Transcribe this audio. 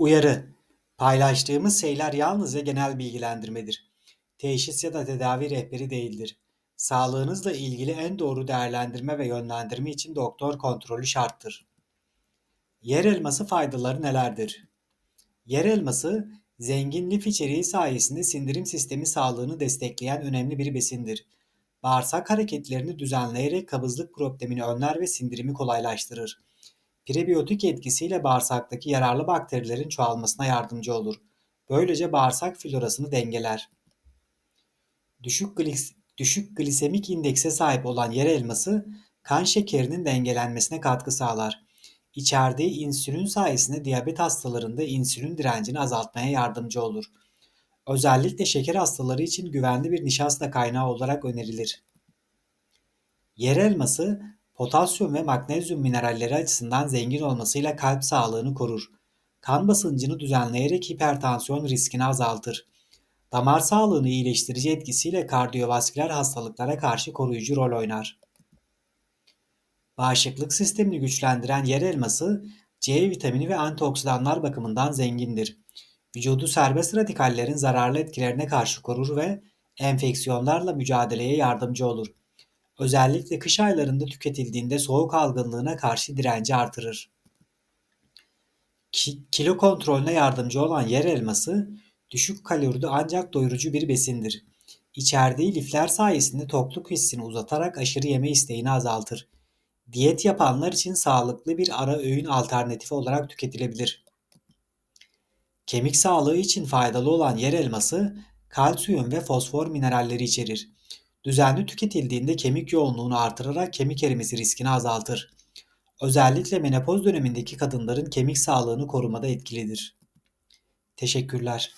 Uyarı: Paylaştığımız şeyler yalnızca genel bilgilendirmedir. Teşhis ya da tedavi rehberi değildir. Sağlığınızla ilgili en doğru değerlendirme ve yönlendirme için doktor kontrolü şarttır. Yer elması faydaları nelerdir? Yer elması, zengin lif içeriği sayesinde sindirim sistemi sağlığını destekleyen önemli bir besindir. Bağırsak hareketlerini düzenleyerek kabızlık problemini önler ve sindirimi kolaylaştırır. Prebiyotik etkisiyle bağırsaktaki yararlı bakterilerin çoğalmasına yardımcı olur. Böylece bağırsak florasını dengeler. Düşük, glis düşük glisemik indekse sahip olan yer elması kan şekerinin dengelenmesine katkı sağlar. İçerdiği insülin sayesinde diyabet hastalarında insülin direncini azaltmaya yardımcı olur. Özellikle şeker hastaları için güvenli bir nişasta kaynağı olarak önerilir. Yer elması potasyum ve magnezyum mineralleri açısından zengin olmasıyla kalp sağlığını korur. Kan basıncını düzenleyerek hipertansiyon riskini azaltır. Damar sağlığını iyileştirici etkisiyle kardiyovasküler hastalıklara karşı koruyucu rol oynar. Bağışıklık sistemini güçlendiren yer elması, C vitamini ve antioksidanlar bakımından zengindir. Vücudu serbest radikallerin zararlı etkilerine karşı korur ve enfeksiyonlarla mücadeleye yardımcı olur. Özellikle kış aylarında tüketildiğinde soğuk algınlığına karşı direnci artırır. Ki, kilo kontrolüne yardımcı olan yer elması, düşük kalorili ancak doyurucu bir besindir. İçerdiği lifler sayesinde tokluk hissini uzatarak aşırı yeme isteğini azaltır. Diyet yapanlar için sağlıklı bir ara öğün alternatifi olarak tüketilebilir. Kemik sağlığı için faydalı olan yer elması, kalsiyum ve fosfor mineralleri içerir. Düzenli tüketildiğinde kemik yoğunluğunu artırarak kemik erimesi riskini azaltır. Özellikle menopoz dönemindeki kadınların kemik sağlığını korumada etkilidir. Teşekkürler.